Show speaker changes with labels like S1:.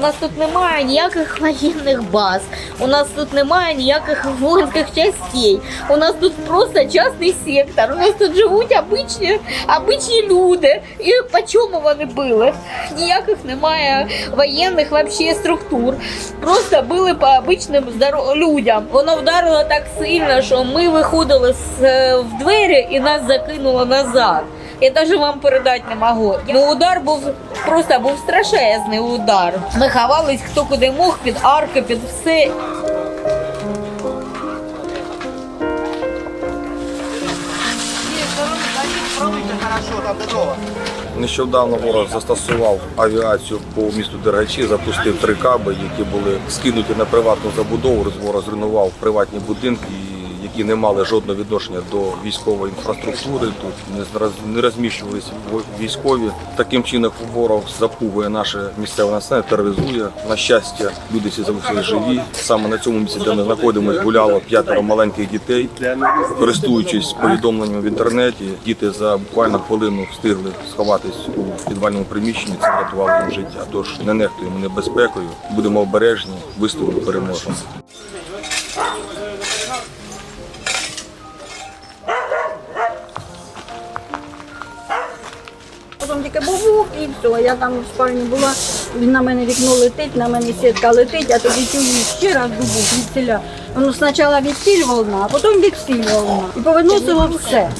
S1: У нас тут немає ніяких воєнних баз, у нас тут немає ніяких воїнських частей. У нас тут просто частний сектор. У нас тут живуть обичні, обичні люди. І по чому вони били? Ніяких немає воєнних вообще структур. Просто били по обичним людям. Воно вдарило так сильно, що ми виходили з, е, в двері і нас закинуло назад. Я навіть вам передати не можу. Ну удар був просто був страшезний удар. Ми ховались хто куди мог, під арки, під все.
S2: Нещодавно ворог застосував авіацію по місту Дергачі, запустив три каби, які були скинуті на приватну забудову. Ворог зруйнував приватні будинки, які не мали жодного відношення до військової інфраструктури. Тут не розміщувалися військові. Таким чином ворог запугує наше місцеве населення, тероризує. На щастя, люди всі залишилися живі. Саме на цьому місці, де ми знаходимося, гуляло п'ятеро маленьких дітей. Користуючись повідомленнями в інтернеті, діти за буквально хвилину встигли сховатись у підвальному приміщенні. Це врятувало їм життя. Тож не нехтуємо небезпекою, будемо обережні, вистоїмо, переможемо.
S3: Потім тільки бувук і все. Я там в спальні була, на мене вікно летить, на мене сітка летить, а тоді чую ще раз бубук від селя. Воно ну, спочатку від сіль волна, а потім від сіль волна. І повиносило все.